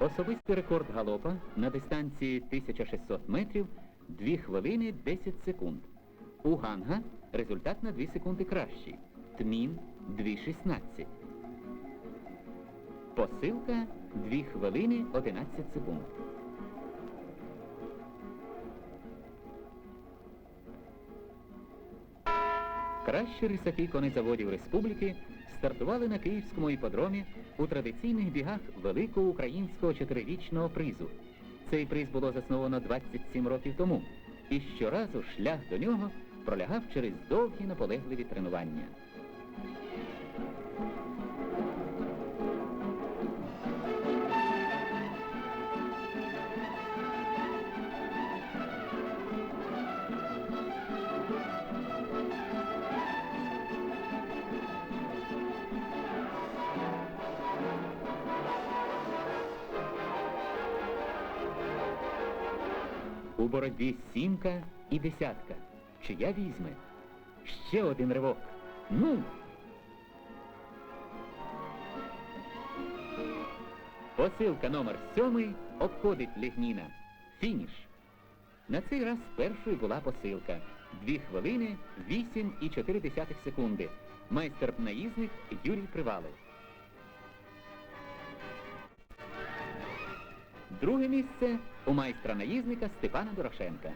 Особистий рекорд галопа на дистанції 1600 метрів 2 хвилини 10 секунд. У Ганга результат на 2 секунди кращий. Тмін 2.16. Посилка 2 хвилини 11 секунд. Кращі рисаки конезаводів республіки стартували на Київському іподромі у традиційних бігах великого українського чотирирічного призу. Цей приз було засновано 27 років тому, і щоразу шлях до нього пролягав через довгі наполегливі тренування. У боротьбі сімка і десятка. Чия візьме? Ще один ривок. Ну! Посилка номер сьомий обходить Лігніна. Фініш. На цей раз першою була посилка. Дві хвилини, 8,4 секунди. Майстер-наїзник Юрій Привалов. Друге місце у майстра-наїзника Степана Дорошенка.